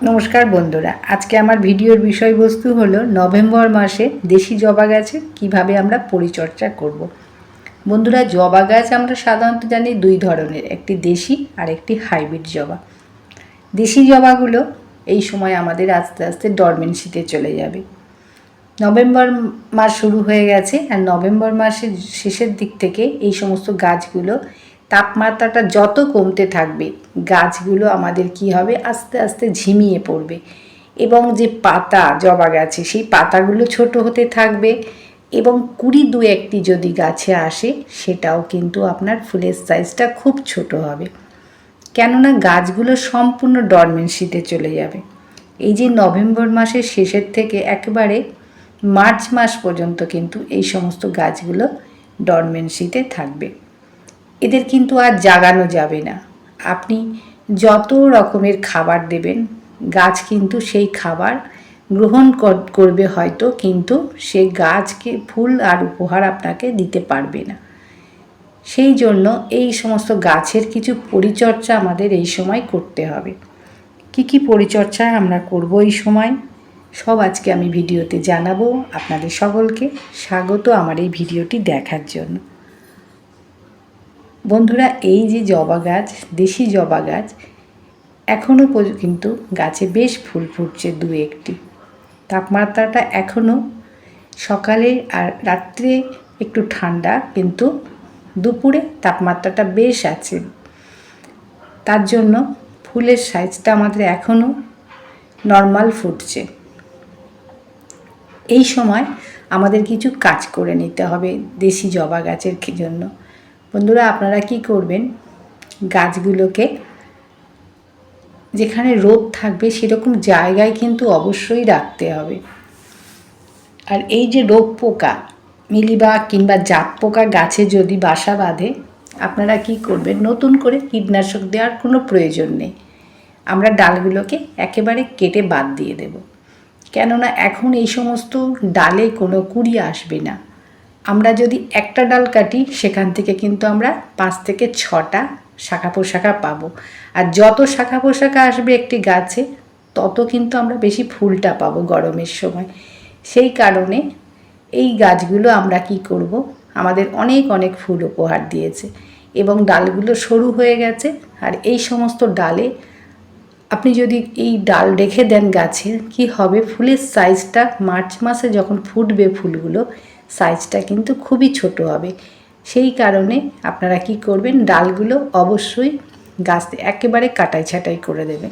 নমস্কার বন্ধুরা, আজকে আমার ভিডিওর বিষয়বস্তু হলো নভেম্বর মাসে দেশি জবা গাছের কীভাবে আমরা পরিচর্যা করব। বন্ধুরা, জবা গাছ আমরা সাধারণত জানি দুই ধরনের, একটি দেশি আর একটি হাইব্রিড জবা দেশি জবাগুলো এই সময় আমাদের আস্তে আস্তে ডরমেন্সিতে চলে যাবে নভেম্বর মাস শুরু হয়ে গেছে আর নভেম্বর মাসের শেষের দিক থেকে এই সমস্ত গাছগুলো তাপমাত্রাটা যত কমতে থাকবে, গাছগুলো আমাদের কি হবে? আস্তে আস্তে ঝিমিয়ে পড়বে। এবং যে পাতা জবা গাছে, সেই পাতাগুলো ছোট হতে থাকবে। এবং কুড়ি দু একটি যদি গাছে আসে, সেটাও কিন্তু আপনার ফুলের সাইজটা খুব ছোট হবে। কেননা গাছগুলো সম্পূর্ণ ডরমেন্সিতে চলে যাবে। এই যে নভেম্বর মাসের শেষের থেকে একেবারে মার্চ মাস পর্যন্ত কিন্তু এই সমস্ত গাছগুলো ডরমেন্সিতে থাকবে। এদের কিন্তু আর জাগানো যাবে না। আপনি যত রকমের খাবার দেবেন, গাছ কিন্তু সেই খাবার গ্রহণ করবে হয়তো, কিন্তু সে গাছকে ফুল আর উপহার আপনাকে দিতে পারবে না। সেই জন্য এই সমস্ত গাছের কিছু পরিচর্যা আমাদের এই সময় করতে হবে। কি কি পরিচর্যা আমরা করব এই সময়, সব আজকে আমি ভিডিওতে জানাব। আপনাদের সকলকে স্বাগত আমার এই ভিডিওটি দেখার জন্য। বন্ধুরা, এই যে জবা গাছ, দেশি জবা গাছ এখনও কিন্তু গাছে বেশ ফুল ফুটছে দু একটি। তাপমাত্রাটা এখনও সকালে আর রাত্রে একটু ঠান্ডা, কিন্তু দুপুরে তাপমাত্রাটা বেশ আছে। তার জন্য ফুলের সাইজটা আমাদের এখনও নর্মাল ফুটছে। এই সময় আমাদের কিছু কাজ করে নিতে হবে দেশি জবা গাছের জন্য। বন্ধুরা, আপনারা কি করবেন? গাছগুলোকে যেখানে রোদ থাকবে সেরকম জায়গায় কিন্তু অবশ্যই রাখতে হবে। আর এই যে রোগ পোকা মিলিবাগ কিংবা জাত পোকা গাছে যদি বাসা বাঁধে, আপনারা কি করবেন? নতুন করে কীটনাশক দেওয়ার কোনো প্রয়োজন নেই। আমরা ডালগুলোকে একেবারে কেটে বাদ দিয়ে দেব। কেননা এখন এই সমস্ত ডালে কোনো কুড়ি আসবে না। আমরা যদি একটা ডাল কাটি, সেখান থেকে কিন্তু আমরা পাঁচ থেকে ছটা শাখা পোশাখা পাবো। আর যত শাখা পোশাখা আসবে একটি গাছে, তত কিন্তু আমরা বেশি ফুলটা পাবো গরমের সময়। সেই কারণে এই গাছগুলো আমরা কি করব? আমাদের অনেক অনেক ফুল উপহার দিয়েছে এবং ডালগুলো সরু হয়ে গেছে। আর এই সমস্ত ডালে আপনি যদি এই ডাল রেখে দেন গাছে, কি হবে? ফুলের সাইজটা মার্চ মাসে যখন ফুটবে ফুলগুলো সাইজটা কিন্তু খুবই ছোট হবে। সেই কারণে আপনারা কি করবেন, ডালগুলো অবশ্যই গাছ একেবারে কাটাই ছাটাই করে দেবেন।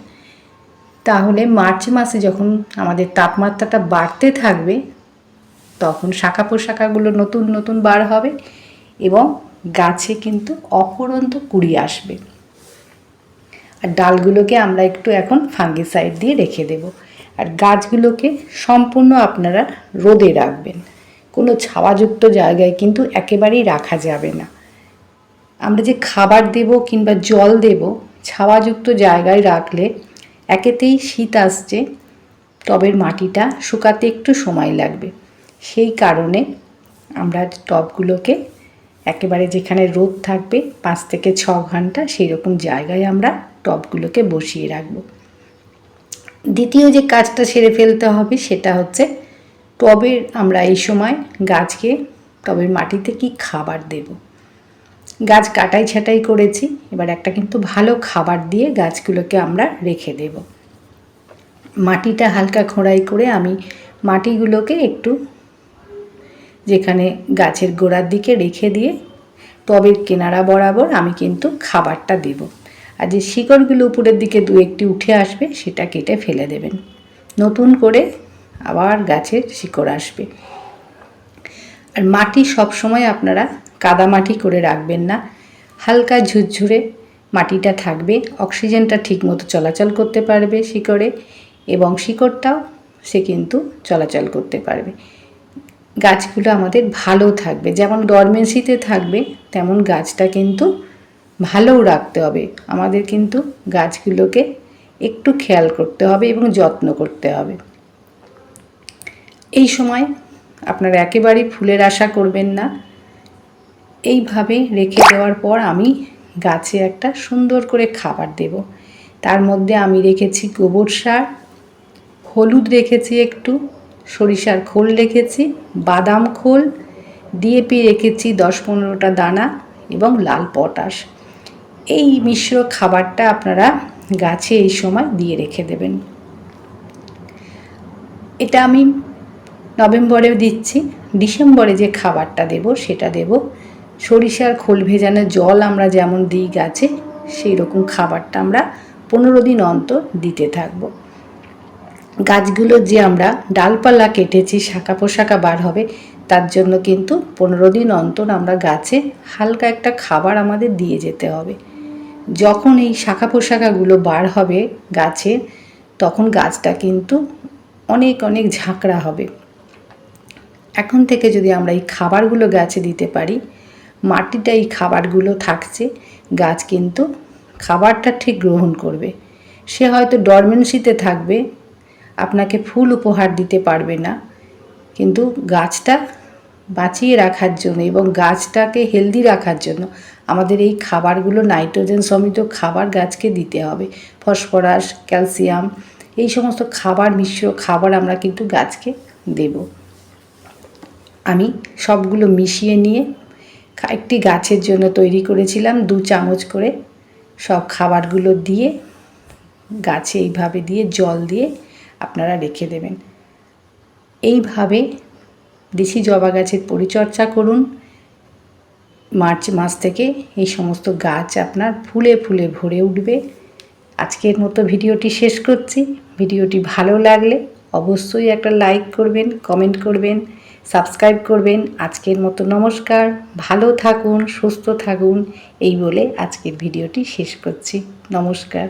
তাহলে মার্চ মাসে যখন আমাদের তাপমাত্রাটা বাড়তে থাকবে, তখন শাখা পোশাখাগুলো নতুন নতুন বার হবে এবং গাছে কিন্তু অপরন্ত কুড়ি আসবে। আর ডালগুলোকে আমরা একটু এখন ফাঙ্গিসাইড দিয়ে রেখে দেব। আর গাছগুলোকে সম্পূর্ণ আপনারা রোদে রাখবেন। কোনো ছাওয়াযুক্ত জায়গায় কিন্তু একেবারেই রাখা যাবে না। আমরা যে খাবার দেব কিংবা জল দেব, ছাওয়াযুক্ত জায়গায় রাখলে একেতেই শীত আসছে, টবের মাটিটা শুকাতে একটু সময় লাগবে। সেই কারণে আমরা টবগুলোকে একেবারে যেখানে রোদ থাকবে, পাঁচ থেকে ছ ঘণ্টা সেই রকম জায়গায় আমরা টবগুলোকে বসিয়ে রাখব। দ্বিতীয় যে কাজটা সেরে ফেলতে হবে সেটা হচ্ছে টবের আমরা এই সময় গাছকে টবের মাটিতে কি খাবার দেব? গাছ কাটাই ছাটাই করেছি, এবার একটা কিন্তু ভালো খাবার দিয়ে গাছগুলোকে আমরা রেখে দেব। মাটিটা হালকা খোঁড়াই করে আমি মাটিগুলোকে একটু যেখানে গাছের গোড়ার দিকে রেখে দিয়ে টবের কেনারা বরাবর আমি কিন্তু খাবারটা দেব। আর যে শিকড়গুলো উপরের দিকে দু একটি উঠে আসবে, সেটা কেটে ফেলে দেবেন। নতুন করে আবার গাছের শিকড় আসবে। আর মাটি সবসময় আপনারা কাদা মাটি করে রাখবেন না। হালকা ঝুরঝুরে মাটিটা থাকবে, অক্সিজেনটা ঠিকমতো চলাচল করতে পারবে শিকড়ে এবং শিকড়টাও সে কিন্তু চলাচল করতে পারবে। গাছগুলো আমাদের ভালো থাকবে, যেমন ডরমেন্সিতে থাকবে, তেমন গাছটা কিন্তু ভালোও রাখতে হবে। আমাদের কিন্তু গাছগুলোকে একটু খেয়াল করতে হবে এবং যত্ন করতে হবে। এই সময় আপনারা একেবারেই ফুলের আশা করবেন না। এইভাবে রেখে দেওয়ার পর আমি গাছে একটা সুন্দর করে খাবার দেব। তার মধ্যে আমি রেখেছি গোবর সার, হলুদ রেখেছি একটু, সরিষার খোল রেখেছি, বাদাম খোল, ডিএপি রেখেছি দশ পনেরোটা দানা এবং লাল পটাশ। এই মিশ্র খাবারটা আপনারা গাছে এই সময় দিয়ে রেখে দেবেন। এটা আমি নভেম্বরে দিচ্ছি, ডিসেম্বরে যে খাবারটা দেব সেটা দেব। সরিষার খোল ভেজানো জল আমরা যেমন দিই গাছে সেই রকম খাবারটা আমরা পনেরো দিন অন্তর দিতে থাকব। গাছগুলো যে আমরা ডালপালা কেটেছি, শাখা পোশাকা বার হবে, তার জন্য কিন্তু পনেরো দিন অন্তর আমরা গাছে হালকা একটা খাবার আমাদের দিয়ে যেতে হবে। যখন এই শাখা পোশাকাগুলো বার হবে গাছে, তখন গাছটা কিন্তু অনেক অনেক ঝাঁকড়া হবে। এখন থেকে যদি আমরা এই খাবারগুলো গাছে দিতে পারি, মাটিটা এই খাবারগুলো থাকছে, গাছ কিন্তু খাবারটা ঠিক গ্রহণ করবে। সে হয়তো ডরমেন্সিতে থাকবে, আপনাকে ফুল উপহার দিতে পারবে না, কিন্তু গাছটা বাঁচিয়ে রাখার জন্য এবং গাছটাকে হেলদি রাখার জন্য আমাদের এই খাবারগুলো নাইট্রোজেন সমিত খাবার গাছকে দিতে হবে। ফসফরাস, ক্যালসিয়াম, এই সমস্ত খাবার মিশ্র খাবার আমরা কিন্তু গাছকে দেব। আমি সবগুলো মিশিয়ে নিয়ে একটি গাছের জন্য তৈরি করেছিলাম, দু চামচ করে। সব খাবারগুলো দিয়ে, গাছে এইভাবে দিয়ে জল দিয়ে আপনারা রেখে দেবেন। এইভাবে দেশি জবা গাছের পরিচর্যা করুন। মার্চ মাস থেকে এই সমস্ত গাছ আপনার ফুলে ফুলে ভরে উঠবে। আজকের মতো ভিডিওটি শেষ করছি। ভিডিওটি ভালো লাগলে অবশ্যই একটা লাইক করবেন, কমেন্ট করবেন। সাবস্ক্রাইব করবেন। আজকের মতো নমস্কার। ভালো থাকুন, সুস্থ থাকুন। এই বলে আজকের ভিডিওটি শেষ করছি। নমস্কার।